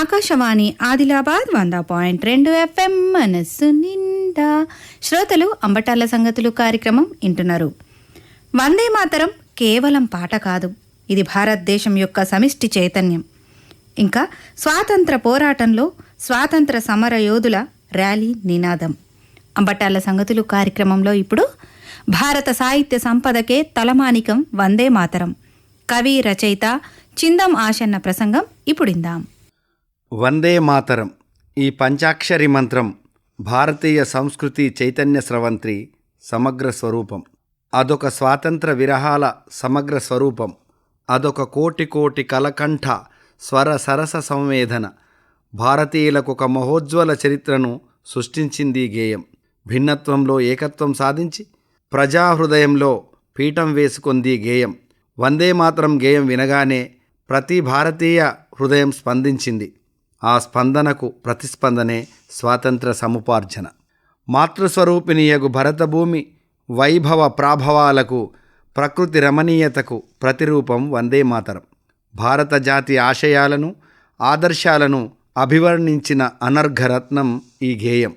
ఆకాశవాణి ఆదిలాబాద్ వంద పాయింట్ రెండు ఎఫ్ఎం మనస్సు నిండా. శ్రోతలు అంబటాల సంగతులు కార్యక్రమం వింటున్నారు. వందే మాతరం కేవలం పాట కాదు. ఇది భారతదేశం యొక్క సమిష్టి చైతన్యం. ఇంకా స్వాతంత్ర పోరాటంలో స్వాతంత్ర సమర యోధుల ర్యాలీ నినాదం. అంబటాల సంగతులు కార్యక్రమంలో ఇప్పుడు భారత సాహిత్య సంపదకే తలమానికం వందే మాతరం. కవి రచయిత చిందం ఆశన్న ప్రసంగం ఇప్పుడిందాం వందే మాతరం ఈ పంచాక్షరి మంత్రం భారతీయ సంస్కృతి చైతన్య స్రవంతి సమగ్ర స్వరూపం. అదొక స్వాతంత్ర విరహాల సమగ్ర స్వరూపం. అదొక కోటి కోటి కలకంఠ స్వర సరస సంవేదన. భారతీయులకు ఒక మహోజ్వల చరిత్రను సృష్టించింది గేయం. భిన్నత్వంలో ఏకత్వం సాధించి ప్రజాహృదయంలో పీఠం వేసుకుంది గేయం. వందే మాతరం గేయం వినగానే ప్రతి భారతీయ హృదయం స్పందించింది. ఆ స్పందనకు ప్రతిస్పందనే స్వాతంత్ర సముపార్జన. మాతృస్వరూపిణియగు భరతభూమి వైభవ ప్రాభవాలకు ప్రకృతి రమణీయతకు ప్రతిరూపం వందే మాతరం. భారత జాతి ఆశయాలను ఆదర్శాలను అభివర్ణించిన అనర్ఘరత్నం ఈ గేయం.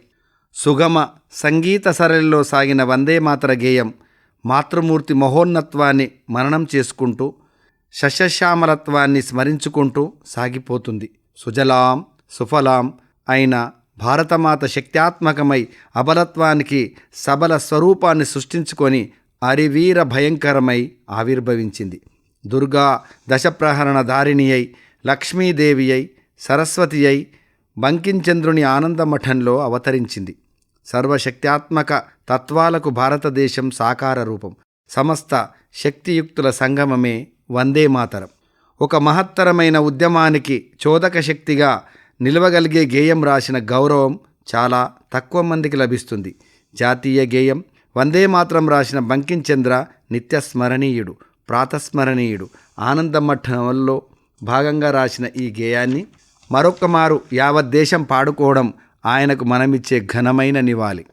సుగమ సంగీత సరళిలో సాగిన వందే మాతర గేయం మాతృమూర్తి మహోన్నత్వాన్ని మననం చేసుకుంటూ శశశ్యామలత్వాన్ని స్మరించుకుంటూ సాగిపోతుంది. సుజలాం సుఫలాం అయిన భారతమాత శక్త్యాత్మకమై అబలత్వానికి సబల స్వరూపాన్ని సృష్టించుకొని అరివీర భయంకరమై ఆవిర్భవించింది. దుర్గా దశప్రహరణ దారిణి అయి లక్ష్మీదేవి అయి సరస్వతి అయి బంకించంద్రుని ఆనందమఠంలో అవతరించింది. సర్వశక్త్యాత్మక తత్వాలకు భారతదేశం సాకార రూపం సమస్త శక్తియుక్తుల సంగమమే వందే మాతరం ఒక మహత్తరమైన ఉద్యమానికి చోదక శక్తిగా నిలవగలిగే గేయం రాసిన గౌరవం చాలా తక్కువ మందికి లభిస్తుంది. జాతీయ గేయం వందే మాత్రం రాసిన బంకించంద్ర నిత్యస్మరణీయుడు ప్రాతస్మరణీయుడు. ఆనందమఠంలో భాగంగా రాసిన ఈ గేయాన్ని మరొకమారు యావత్ దేశం పాడుకోవడం ఆయనకు మనమిచ్చే ఘనమైన నివాళి.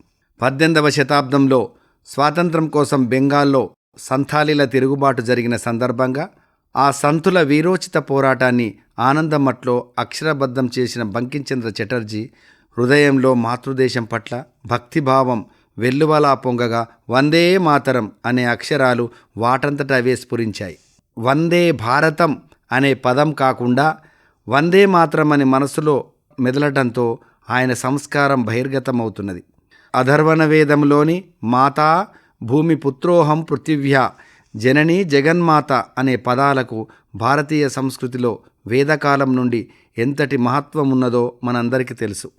పద్దెనిమిదవ శతాబ్దంలో స్వాతంత్రం కోసం బెంగాల్లో సంథాలీల తిరుగుబాటు జరిగిన సందర్భంగా ఆ సంతుల వీరోచిత పోరాటాన్ని ఆనందమట్లో అక్షరబద్ధం చేసిన బంకించంద్ర చటర్జీ హృదయంలో మాతృదేశం పట్ల భక్తిభావం వెల్లువలా పొంగగా వందే మాతరం అనే అక్షరాలు వాటంతట అవే స్ఫురించాయి. వందే భారతం అనే పదం కాకుండా వందే మాత్రం అని మనసులో మెదలటంతో ఆయన సంస్కారం బహిర్గతమవుతున్నది. అధర్వణ వేదంలోని మాతా భూమి పుత్రోహం పృథివ్యా జననీ జగన్మాత అనే పదాలకు భారతీయ సంస్కృతిలో వేదకాలం నుండి ఎంతటి మహత్వం ఉన్నదో మనందరికీ తెలుసు.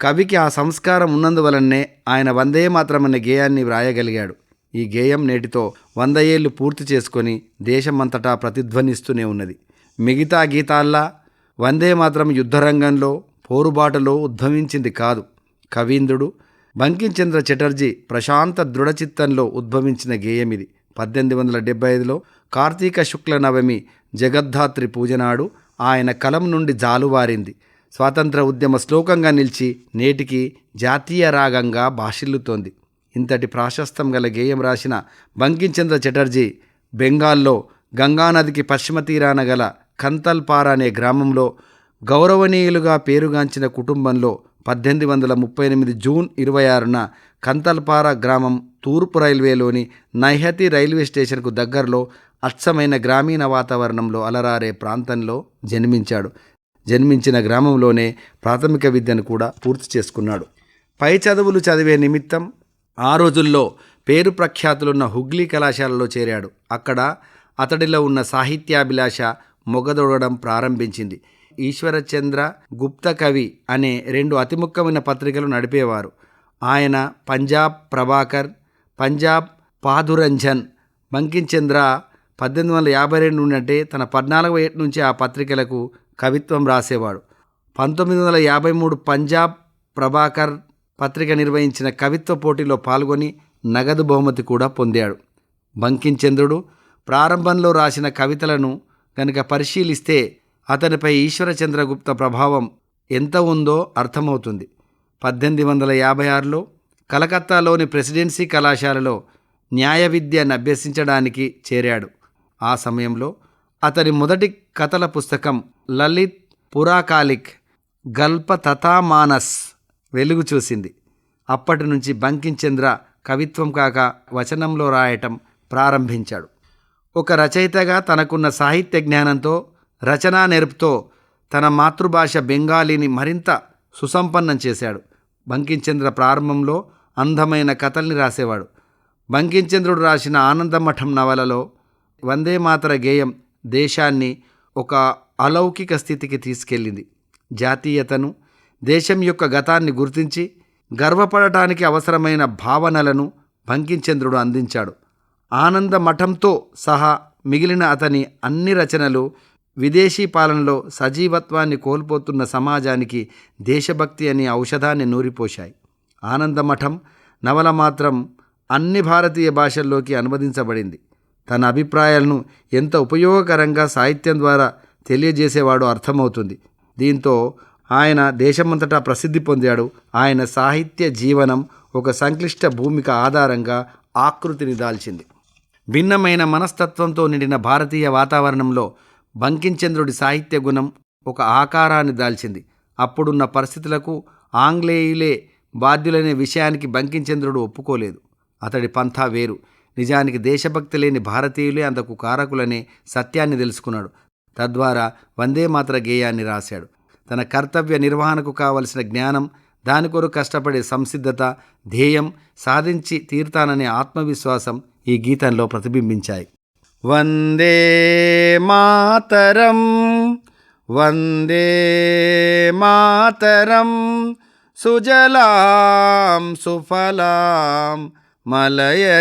కవికి ఆ సంస్కారం ఉన్నందువలనే ఆయన వందే మాత్రం అనే గేయాన్ని వ్రాయగలిగాడు. ఈ గేయం నేటితో వంద ఏళ్ళు పూర్తి చేసుకొని దేశమంతటా ప్రతిధ్వనిస్తూనే ఉన్నది. మిగతా గీతాల్లా వందే మాత్రం యుద్ధరంగంలో పోరుబాటలో ఉద్భవించింది కాదు. కవీంద్రుడు బంకించంద్ర చటర్జీ ప్రశాంత దృఢచిత్తంలో ఉద్భవించిన గేయం ఇది పద్దెనిమిది వందల డెబ్బై ఐదులో కార్తీక శుక్ల నవమి జగద్ధాత్రి పూజనాడు ఆయన కలం నుండి జాలువారింది. స్వాతంత్ర ఉద్యమ శ్లోకంగా నిలిచి నేటికి జాతీయ రాగంగా భాషిల్లుతోంది. ఇంతటి ప్రాశస్తం గల గేయం రాసిన బంకించంద్ర చటర్జీ బెంగాల్లో గంగానదికి పశ్చిమ తీరాన గల కంతల్పార అనే గ్రామంలో గౌరవనీయులుగా పేరుగాంచిన కుటుంబంలో పద్దెనిమిది వందల ముప్పై ఎనిమిది జూన్ ఇరవై ఆరున కంతల్పార గ్రామం తూర్పు రైల్వేలోని నైహతి రైల్వే స్టేషన్కు దగ్గరలో అచ్చమైన గ్రామీణ వాతావరణంలో అలరారే ప్రాంతంలో జన్మించాడు. జన్మించిన గ్రామంలోనే ప్రాథమిక విద్యను కూడా పూర్తి చేసుకున్నాడు. పై చదువులు చదివే నిమిత్తం ఆ రోజుల్లో పేరు ప్రఖ్యాతులున్న హుగ్లీ కళాశాలలో చేరాడు. అక్కడ అతడిలో ఉన్న సాహిత్యాభిలాష మొగదొడడం ప్రారంభించింది. ఈశ్వరచంద్ర గుప్త కవి అనే రెండు అతి ముఖ్యమైన పత్రికలు నడిపేవారు. ఆయన పంజాబ్ ప్రభాకర్ పంజాబ్ పాదురంజన్ బంకించంద్ర పద్దెనిమిది వందల యాభై రెండు నుండి అంటే తన పద్నాలుగవ ఏటి నుంచి ఆ పత్రికలకు కవిత్వం రాసేవాడు. పంతొమ్మిది వందల యాభై మూడు పంజాబ్ ప్రభాకర్ పత్రిక నిర్వహించిన కవిత్వ పోటీలో పాల్గొని నగదు బహుమతి కూడా పొందాడు. బంకించంద్రుడు ప్రారంభంలో రాసిన కవితలను కనుక పరిశీలిస్తే అతనిపై ఈశ్వరచంద్రగుప్త ప్రభావం ఎంత ఉందో అర్థమవుతుంది. పద్దెనిమిది వందల యాభై ఆరులో కలకత్తాలోని ప్రెసిడెన్సీ కళాశాలలో న్యాయ విద్యను అభ్యసించడానికి చేరాడు. ఆ సమయంలో అతని మొదటి కథల పుస్తకం లలిత్ పురాకాలిక్ గల్ప తథామానస్ వెలుగు చూసింది. అప్పటి నుంచి బంకించంద్ర కవిత్వం కాక వచనంలో రాయటం ప్రారంభించాడు. ఒక రచయితగా తనకున్న సాహిత్య జ్ఞానంతో రచనా నేర్పుతో తన మాతృభాష బెంగాలీని మరింత సుసంపన్నం చేశాడు. బంకించంద్ర ప్రారంభంలో అందమైన కథల్ని రాసేవాడు. బంకించంద్రుడు రాసిన ఆనందమఠం నవలలో వందే మాతర గేయం దేశాన్ని ఒక అలౌకిక స్థితికి తీసుకెళ్ళింది. జాతీయతను దేశం యొక్క గతాన్ని గుర్తించి గర్వపడటానికి అవసరమైన భావనలను బంకించంద్రుడు అందించాడు. ఆనంద మఠంతో సహా మిగిలిన అతని అన్ని రచనలు విదేశీ పాలనలో సజీవత్వాన్ని కోల్పోతున్న సమాజానికి దేశభక్తి అనే ఔషధాన్ని నూరిపోశాయి. ఆనందమఠం నవల మాత్రం అన్ని భారతీయ భాషల్లోకి అనువదించబడింది. తన అభిప్రాయాలను ఎంత ఉపయోగకరంగా సాహిత్యం ద్వారా తెలియజేసేవాడో అర్థమవుతుంది. దీంతో ఆయన దేశమంతటా ప్రసిద్ధి పొందాడు. ఆయన సాహిత్య జీవనం ఒక సంక్లిష్ట భూమిక ఆధారంగా ఆకృతిని దాల్చింది. భిన్నమైన మనస్తత్వంతో నిండిన భారతీయ వాతావరణంలో బంకించంద్రుడి సాహిత్య గుణం ఒక ఆకారాన్ని దాల్చింది. అప్పుడున్న పరిస్థితులకు ఆంగ్లేయులే బాధ్యులనే విషయానికి బంకించంద్రుడు ఒప్పుకోలేదు. అతడి పంథా వేరు. నిజానికి దేశభక్తి లేని భారతీయులే అందుకు కారకులనే సత్యాన్ని తెలుసుకున్నాడు. తద్వారా వందే మాత్ర గేయాన్ని రాశాడు. తన కర్తవ్య నిర్వహణకు కావలసిన జ్ఞానం దాని కొరకు కష్టపడే సంసిద్ధత ధ్యేయం సాధించి తీర్తాననే ఆత్మవిశ్వాసం ఈ గీతంలో ప్రతిబింబించాయి. वन्दे मातरं वन्दे मातरं सुजलां सुफलां मलयजशीतलां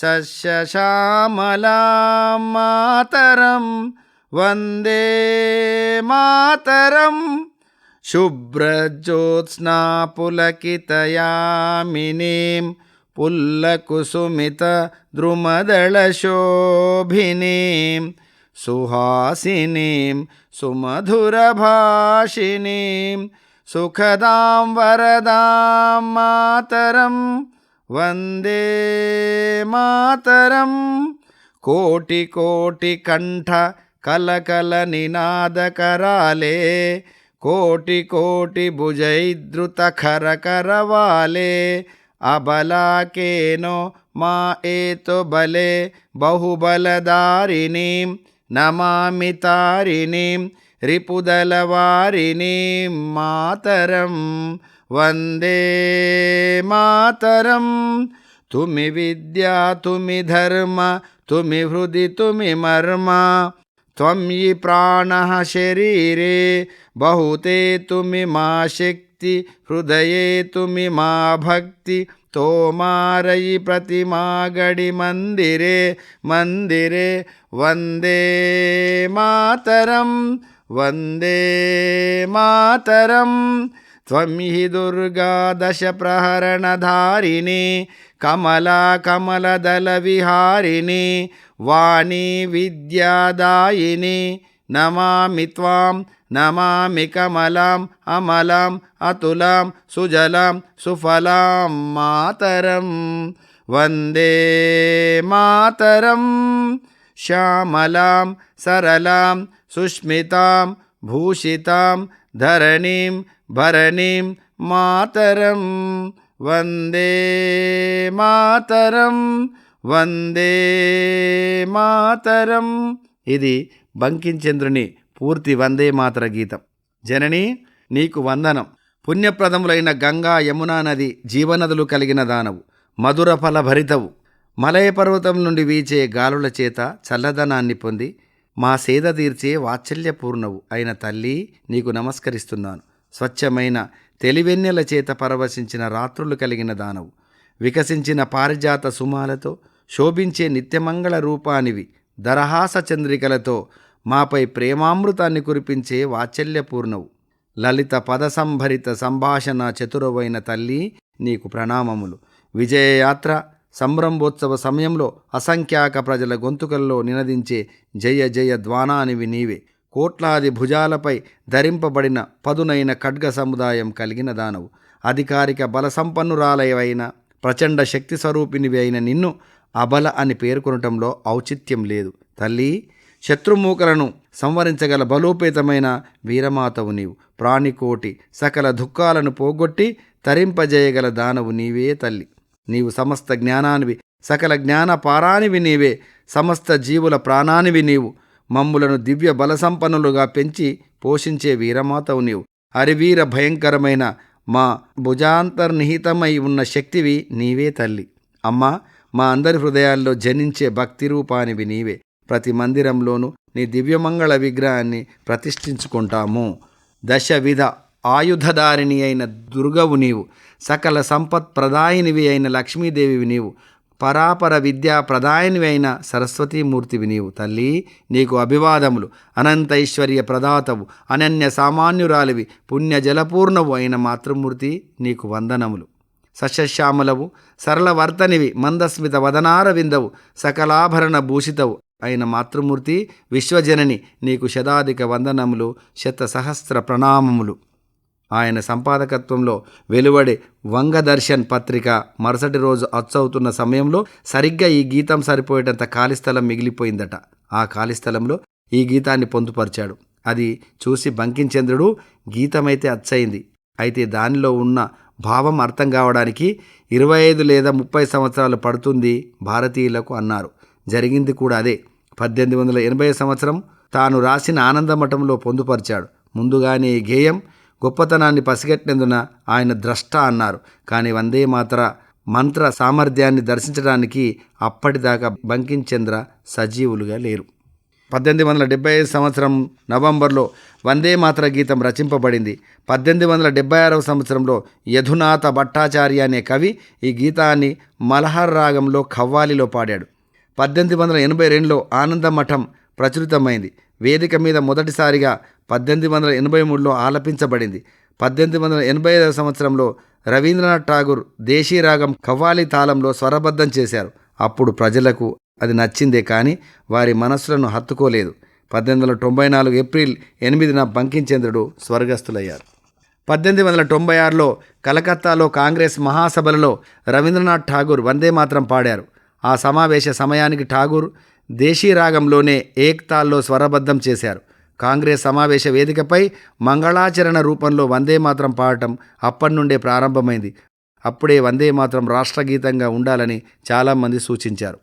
सस्यश्यामलां मातरं वन्दे मातरं शुभ्रज्योत्स्नापुलकितयामिनीं శుభ్రజ్యోత్స్నా పులకితయామినీం పుల్లకుసుమిత ద్రుమదళశోభినీం సుహాసినీం సుమధురభాషిణీం సుఖదాం వరదాం మాతరం వందే మాతరం. కోటి अबलाकेनो मा एतु बले बहुबलदारिणीं नमामि तारिणीं रिपुदलवारिणीं मातरं। वन्दे मातरं। तुमि विद्या तुमि धर्म तुमि हृदि तुमि मर्म। त्वं यि प्राणः शरीरे बहुते तुमि मासिक् भक्ति हृदये तु मिमा भक्ति तोमारयि प्रतिमागडि मन्दिरे मन्दिरे वन्दे मातरं वन्दे मातरं त्वं हि दुर्गा दशप्रहरणधारिणी कमला कमलदलविहारिणी वाणी विद्यादायिनी नमामि त्वां, नमामि कमलाम् अमलाम् अतुलां, सुजलां, सुफलां मातरं वंदे मातरं श्यामलां, सरलां, सुष्मितां, भूषितां, धरणीं, भरणीं मातरं वंदे मातरं वंदे मातरम्। इति బంకించంద్రుని పూర్తి వందే మాతర గీతం. జనని నీకు వందనం. పుణ్యప్రదములైన గంగా యమునా నది జీవనదులు కలిగిన దానవు. మధుర ఫల భరితవు. మలయ పర్వతం నుండి వీచే గాలుల చేత చల్లదనాన్ని పొంది మా సేద తీర్చే వాత్సల్యపూర్ణవు అయిన తల్లి నీకు నమస్కరిస్తున్నాను. స్వచ్ఛమైన తెలివెన్నెల చేత పరవశించిన రాత్రులు కలిగిన దానవు. వికసించిన పారిజాత సుమాలతో శోభించే నిత్యమంగళ రూపానివి దరహాస చంద్రికలతో మాపై ప్రేమామృతాన్ని కురిపించే వాత్సల్యపూర్ణవు. లలిత పదసంభరిత సంభాషణ చతురవైన తల్లి నీకు ప్రణామములు. విజయయాత్ర సంరంభోత్సవ సమయంలో అసంఖ్యాక ప్రజల గొంతుకల్లో నినదించే జయ జయ ద్వానానివి నీవే. కోట్లాది భుజాలపై ధరింపబడిన పదునైన ఖడ్గ సముదాయం కలిగిన దానవు. అధికారిక బల సంపన్నురాలయవైన ప్రచండ శక్తి స్వరూపినివి అయిన నిన్ను అబల అని పేర్కొనటంలో ఔచిత్యం లేదు. తల్లి శత్రుమూకలను సంవరించగల బలోపేతమైన వీరమాతవు నీవు. ప్రాణికోటి సకల దుఃఖాలను పోగొట్టి తరింపజేయగల దానవు నీవే తల్లి. నీవు సమస్త జ్ఞానానివి సకల జ్ఞాన పారానివి నీవే. సమస్త జీవుల ప్రాణానివి నీవు. మమ్ములను దివ్య బలసంపన్నులుగా పెంచి పోషించే వీరమాతవు నీవు. అరివీర భయంకరమైన మా భుజాంతర్నిహితమై ఉన్న శక్తివి నీవే తల్లి. అమ్మా మా అందరి హృదయాల్లో జనించే భక్తి రూపానివి నీవే. ప్రతి మందిరంలోనూ నీ దివ్యమంగళ విగ్రహాన్ని ప్రతిష్ఠించుకుంటాము. దశవిధ ఆయుధదారిణి అయిన దుర్గవు నీవు సకల సంపత్ ప్రదాయినివి అయిన లక్ష్మీదేవివి నీవు పరాపర విద్యా ప్రదాయనివి అయిన సరస్వతీమూర్తివి నీవు. తల్లి నీకు అభివాదములు అనంత ఐశ్వర్య ప్రదాతవు అనన్య సామాన్యురాలివి పుణ్య జలపూర్ణవు అయిన మాతృమూర్తి నీకు వందనములు. సస్యశ్యామలవు సరళ వర్తనివి మందస్మిత వదనార విందవు సకలాభరణ భూషితవు అయిన మాతృమూర్తి విశ్వజనని నీకు శతాధిక వందనములు శత సహస్ర ప్రణామములు. ఆయన సంపాదకత్వంలో వెలువడే వంగదర్శన్ పత్రిక మరుసటి రోజు అచ్చవుతున్న సమయంలో సరిగ్గా ఈ గీతం సరిపోయేటంత ఖాళీ స్థలం మిగిలిపోయిందట. ఆ ఖాళీ స్థలంలో ఈ గీతాన్ని పొందుపరిచాడు. అది చూసి బంకించంద్రుడు గీతమైతే అచ్చయింది. అయితే దానిలో ఉన్న భావం అర్థం కావడానికి ఇరవై ఐదు లేదా ముప్పై సంవత్సరాలు పడుతుంది భారతీయులకు అన్నారు. జరిగింది కూడా అదే. పద్దెనిమిది వందల ఎనభై సంవత్సరం తాను రాసిన ఆనందమఠంలో పొందుపరిచాడు. ముందుగానే ఈ గేయం గొప్పతనాన్ని పసిగట్టినందున ఆయన ద్రష్ట అన్నారు. కానీ వందే మాత్ర మంత్ర సామర్థ్యాన్ని దర్శించడానికి అప్పటిదాకా బంకించంద్ర సజీవులుగా లేరు. పద్దెనిమిది వందల డెబ్బై ఐదు సంవత్సరం నవంబర్లో వందే మాతర గీతం రచింపబడింది. పద్దెనిమిది వందల డెబ్బై ఆరవ సంవత్సరంలో యధునాథ భట్టాచార్య అనే కవి ఈ గీతాన్ని మలహర్ రాగంలో ఖవ్వాలిలో పాడాడు. పద్దెనిమిది వందల ఎనభై రెండులో ఆనందమఠం ప్రచురితమైంది. వేదిక మీద మొదటిసారిగా పద్దెనిమిది వందల ఎనభై మూడులో ఆలపించబడింది. పద్దెనిమిది వందల ఎనభై ఐదవ సంవత్సరంలో రవీంద్రనాథ్ ఠాగూర్ దేశీ రాగం ఖవ్వాలి తాళంలో స్వరబద్ధం చేశారు. అప్పుడు ప్రజలకు అది నచ్చిందే కానీ వారి మనస్సులను హత్తుకోలేదు. పద్దెనిమిది వందల తొంభై నాలుగు ఏప్రిల్ ఎనిమిదిన బంకించంద్రుడు స్వర్గస్థులయ్యారు. పద్దెనిమిది వందల తొంభై ఆరులో కలకత్తాలో కాంగ్రెస్ మహాసభలలో రవీంద్రనాథ్ ఠాగూర్ వందే మాత్రం పాడారు. ఆ సమావేశ సమయానికి ఠాగూర్ దేశీ రాగంలోనే ఏక్తాల్లో స్వరబద్ధం చేశారు. కాంగ్రెస్ సమావేశ వేదికపై మంగళాచరణ రూపంలో వందే మాత్రం పాడటం అప్పటి నుండే ప్రారంభమైంది. అప్పుడే వందే మాత్రం రాష్ట్రగీతంగా ఉండాలని చాలామంది సూచించారు.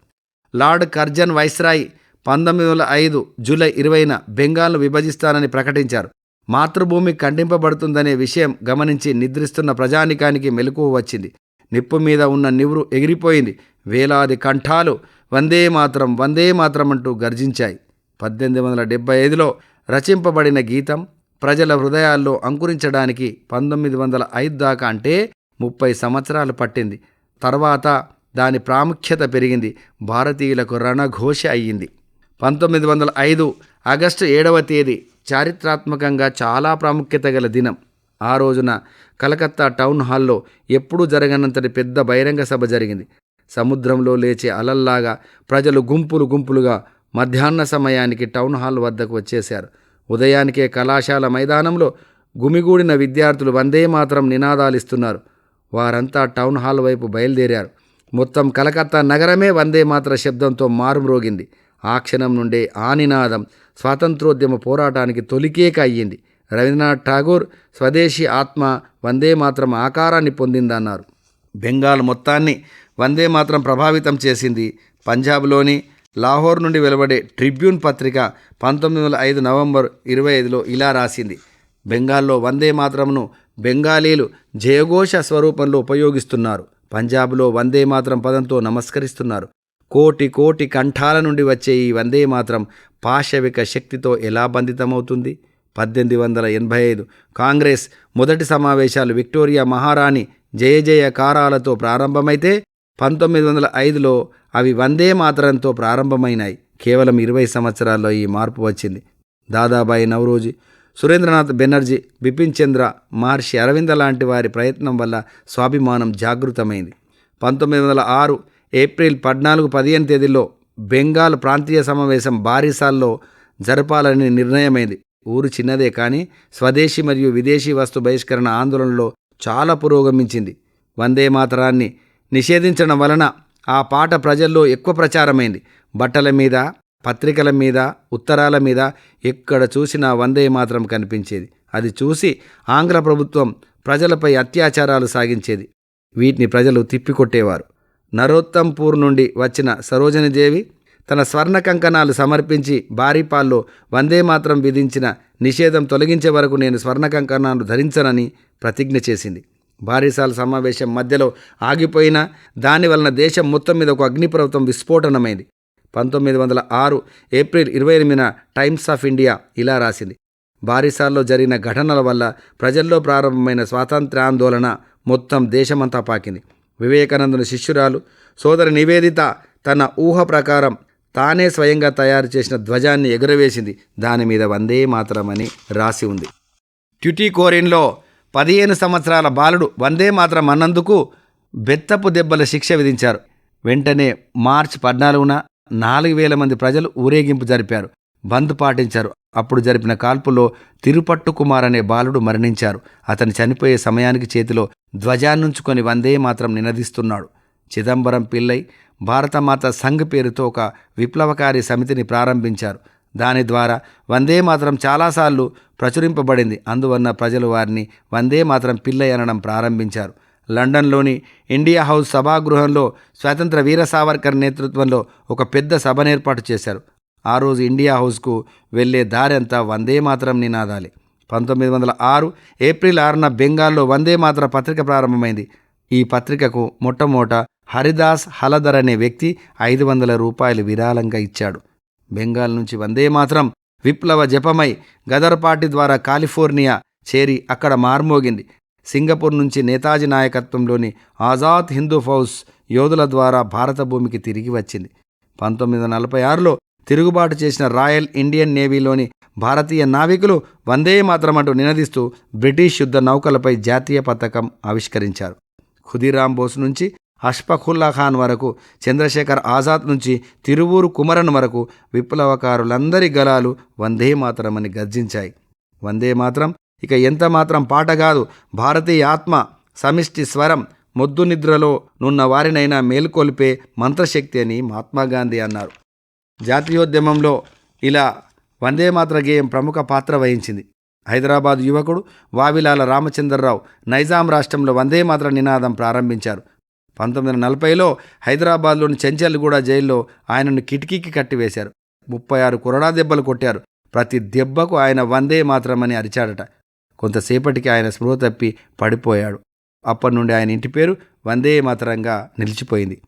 లార్డ్ కర్జన్ వైస్రాయ్ పంతొమ్మిది వందల ఐదు జూలై ఇరవైన బెంగాల్ను విభజిస్తానని ప్రకటించారు. మాతృభూమి ఖండింపబడుతుందనే విషయం గమనించి నిద్రిస్తున్న ప్రజానికానికి మెలకువ వచ్చింది. నిప్పు మీద ఉన్న నివురు ఎగిరిపోయింది. వేలాది కంఠాలు వందే మాత్రం వందే మాత్రం అంటూ గర్జించాయి. పద్దెనిమిది వందల డెబ్బై ఐదులో రచింపబడిన గీతం ప్రజల హృదయాల్లో అంకురించడానికి పంతొమ్మిది వందల ఐదు దాకా అంటే ముప్పై సంవత్సరాలు పట్టింది. తర్వాత దాని ప్రాముఖ్యత పెరిగింది. భారతీయులకు రణఘోష అయ్యింది. పంతొమ్మిది వందల ఐదు ఆగస్టు ఏడవ తేదీ చారిత్రాత్మకంగా చాలా ప్రాముఖ్యత గల దినం. ఆ రోజున కలకత్తా టౌన్ హాల్లో ఎప్పుడూ జరగనంతటి పెద్ద బహిరంగ సభ జరిగింది. సముద్రంలో లేచే అలల్లాగా ప్రజలు గుంపులు గుంపులుగా మధ్యాహ్న సమయానికి టౌన్ హాల్ వద్దకు వచ్చేశారు. ఉదయానికే కళాశాల మైదానంలో గుమిగూడిన విద్యార్థులు వందే మాత్రం నినాదాలిస్తున్నారు. వారంతా టౌన్ హాల్ వైపు బయలుదేరారు. మొత్తం కలకత్తా నగరమే వందే మాత్ర శబ్దంతో మారుమ్రోగింది. ఆ క్షణం నుండే ఆ నినాదం స్వాతంత్రోద్యమ పోరాటానికి తొలికేక అయ్యింది. రవీంద్రనాథ్ ఠాగూర్ స్వదేశీ ఆత్మ వందే మాత్రం ఆకారాన్ని పొందిందన్నారు. బెంగాల్ మొత్తాన్ని వందే మాత్రం ప్రభావితం చేసింది పంజాబ్లోని లాహోర్ నుండి వెలువడే ట్రిబ్యూన్ పత్రిక పంతొమ్మిది వందల ఐదు నవంబర్ ఇరవై ఐదులో ఇలా రాసింది. బెంగాల్లో వందే మాత్రంను బెంగాలీలు జయఘోష స్వరూపంలో ఉపయోగిస్తున్నారు. పంజాబ్లో వందే మాత్రం పదంతో నమస్కరిస్తున్నారు. కోటి కోటి కంఠాల నుండి వచ్చే ఈ వందే మాత్రం పాశవిక శక్తితో ఎలా బంధితమవుతుంది? పద్దెనిమిది వందల ఎనభై ఐదు కాంగ్రెస్ మొదటి సమావేశాలు విక్టోరియా మహారాణి జయ జయకారాలతో ప్రారంభమైతే పంతొమ్మిది వందల ఐదులో అవి వందే మాతరంతో ప్రారంభమైనాయి. కేవలం ఇరవై సంవత్సరాల్లో ఈ మార్పు వచ్చింది. దాదాబాయి నవరోజీ సురేంద్రనాథ్ బెనర్జీ బిపిన్ చంద్ర మహర్షి అరవింద లాంటి వారి ప్రయత్నం వల్ల స్వాభిమానం జాగృతమైంది. పంతొమ్మిది వందల ఆరు ఏప్రిల్ పద్నాలుగు పదిహేను తేదీలో బెంగాల్ ప్రాంతీయ సమావేశం బారిసాల్లో జరపాలని నిర్ణయమైంది. ఊరు చిన్నదే కానీ స్వదేశీ మరియు విదేశీ వస్తు బహిష్కరణ ఆందోళనలో చాలా పురోగమించింది. వందే మాతరాన్ని నిషేధించడం వలన ఆ పాట ప్రజల్లో ఎక్కువ ప్రచారమైంది. బట్టల మీద పత్రికల మీద ఉత్తరాల మీద ఎక్కడ చూసినా వందే మాత్రం కనిపించేది. అది చూసి ఆంగ్ల ప్రభుత్వం ప్రజలపై అత్యాచారాలు సాగించేది. వీటిని ప్రజలు తిప్పికొట్టేవారు. నరోత్తంపూర్ నుండి వచ్చిన సరోజనిదేవి తన స్వర్ణ కంకణాలు సమర్పించి భారీపాల్లో వందే మాత్రం విధించిన నిషేధం తొలగించే వరకు నేను స్వర్ణ కంకణాలు ధరించనని ప్రతిజ్ఞ చేసింది. బారీసాల సమావేశం మధ్యలో ఆగిపోయినా దానివలన దేశం మొత్తం మీద ఒక అగ్నిపర్వతం విస్ఫోటనమైంది. పంతొమ్మిది వందల ఆరు ఏప్రిల్ ఇరవై ఎనిమిదిన టైమ్స్ ఆఫ్ ఇండియా ఇలా రాసింది. బారిసాల్లో జరిగిన ఘటనల వల్ల ప్రజల్లో ప్రారంభమైన స్వాతంత్ర్యాందోళన మొత్తం దేశమంతా పాకింది. వివేకానందుని శిష్యురాలు సోదరి నివేదిత తన ఊహ ప్రకారం తానే స్వయంగా తయారు చేసిన ధ్వజాన్ని ఎగురవేసింది. దాని మీద వందే మాత్రమని రాసి ఉంది. ట్యుటీకోరిన్లో పదిహేను సంవత్సరాల బాలుడు వందే మాత్రం అన్నందుకు బెత్తపు దెబ్బల శిక్ష విధించారు. వెంటనే మార్చి పద్నాలుగున నాలుగు వేల మంది ప్రజలు ఊరేగింపు జరిపారు. బంద్ పాటించారు. అప్పుడు జరిపిన కాల్పులో తిరుపట్టు కుమార్ అనే బాలుడు మరణించారు. అతను చనిపోయే సమయానికి చేతిలో ధ్వజాన్నుంచుకొని వందే మాత్రం నినదిస్తున్నాడు. చిదంబరం పిల్లై భారతమాత సంఘ్ పేరుతో ఒక విప్లవకారి సమితిని ప్రారంభించారు. దాని ద్వారా వందే మాత్రం చాలాసార్లు ప్రచురింపబడింది. అందువలన ప్రజలు వారిని వందే మాత్రం పిల్లయ్య అనడం ప్రారంభించారు. లండన్లోని ఇండియా హౌస్ సభాగృహంలో స్వాతంత్ర వీర సావర్కర్ నేతృత్వంలో ఒక పెద్ద సభను ఏర్పాటు చేశారు. ఆ రోజు ఇండియా హౌస్కు వెళ్ళే దారి అంతా వందే మాత్రం నినాదాలి. పంతొమ్మిది వందల ఆరు ఏప్రిల్ ఆరున బెంగాల్లో వందే మాత్ర పత్రిక ప్రారంభమైంది. ఈ పత్రికకు మొట్టమొదట హరిదాస్ హలదర్ అనే వ్యక్తి ఐదు వందల రూపాయలు విరాళంగా ఇచ్చాడు. బెంగాల్ నుంచి వందే మాత్రం విప్లవ జపమై గదర్ పార్టీ ద్వారా కాలిఫోర్నియా చేరి అక్కడ మార్మోగింది. సింగపూర్ నుంచి నేతాజీ నాయకత్వంలోని ఆజాద్ హిందూ ఫౌజ్ యోధుల ద్వారా భారత భూమికి తిరిగి వచ్చింది. పంతొమ్మిది వందల నలభై ఆరులో తిరుగుబాటు చేసిన రాయల్ ఇండియన్ నేవీలోని భారతీయ నావికులు వందే మాత్రం అంటూ నినదిస్తూ బ్రిటిష్ యుద్ధ నౌకలపై జాతీయ పతకం ఆవిష్కరించారు. ఖుదీరాం బోస్ నుంచి అష్ఫఖుల్లా ఖాన్ వరకు చంద్రశేఖర్ ఆజాద్ నుంచి తిరువూరు కుమరన్ వరకు విప్లవకారులందరి గలాలు వందే మాతరమని గర్జించాయి. వందే మాత్రం? ఇక ఎంత మాత్రం పాట కాదు భారతీయ ఆత్మ సమిష్టి స్వరం మొద్దు నిద్రలో నున్న వారినైనా మేల్కొల్పే మంత్రశక్తి అని మహాత్మాగాంధీ అన్నారు. జాతీయోద్యమంలో ఇలా వందే మాత్ర గేయం ప్రముఖ పాత్ర వహించింది. హైదరాబాద్ యువకుడు వావిలాల రామచంద్రరావు నైజాం రాష్ట్రంలో వందే మాత్ర నినాదం ప్రారంభించారు. పంతొమ్మిది వందల నలభైలో హైదరాబాద్లోని చెంచల్గూడ జైల్లో ఆయనను కిటికీకి కట్టివేశారు. ముప్పై ఆరు కొరడా దెబ్బలు కొట్టారు. ప్రతి దెబ్బకు ఆయన వందే మాత్రమని అరిచాడట. కొంతసేపటికి ఆయన స్పృహ తప్పి పడిపోయాడు. అప్పటి నుండి ఆయన ఇంటి పేరు వందే మాత్రంగా నిలిచిపోయింది.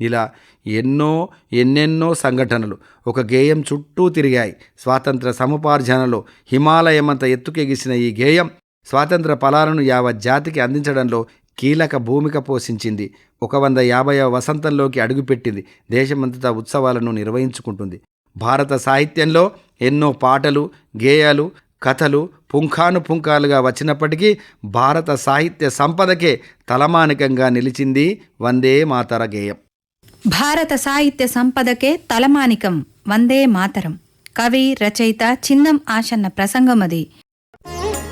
ఇలా ఎన్నో ఎన్నెన్నో సంఘటనలు ఒక గేయం చుట్టూ తిరిగాయి. స్వాతంత్ర సముపార్జనలో హిమాలయమంత ఎత్తుకెగిసిన ఈ గేయం స్వాతంత్ర ఫలాలను యావత్ జాతికి అందించడంలో కీలక భూమిక పోషించింది. ఒక వంద యాభైవ వసంతంలోకి అడుగుపెట్టింది. దేశమంతటా ఉత్సవాలను నిర్వహించుకుంటుంది. భారత సాహిత్యంలో ఎన్నో పాటలు గేయాలు కథలు పుంఖానుపుంఖాలుగా వచ్చినప్పటికీ భారత సాహిత్య సంపదకే తలమానికంగా నిలిచింది వందే మాతర గేయం. భారత సాహిత్య సంపదకే తలమానికం వందే మాతరం. కవి రచయిత చిన్నం ఆశన్న ప్రసంగమది.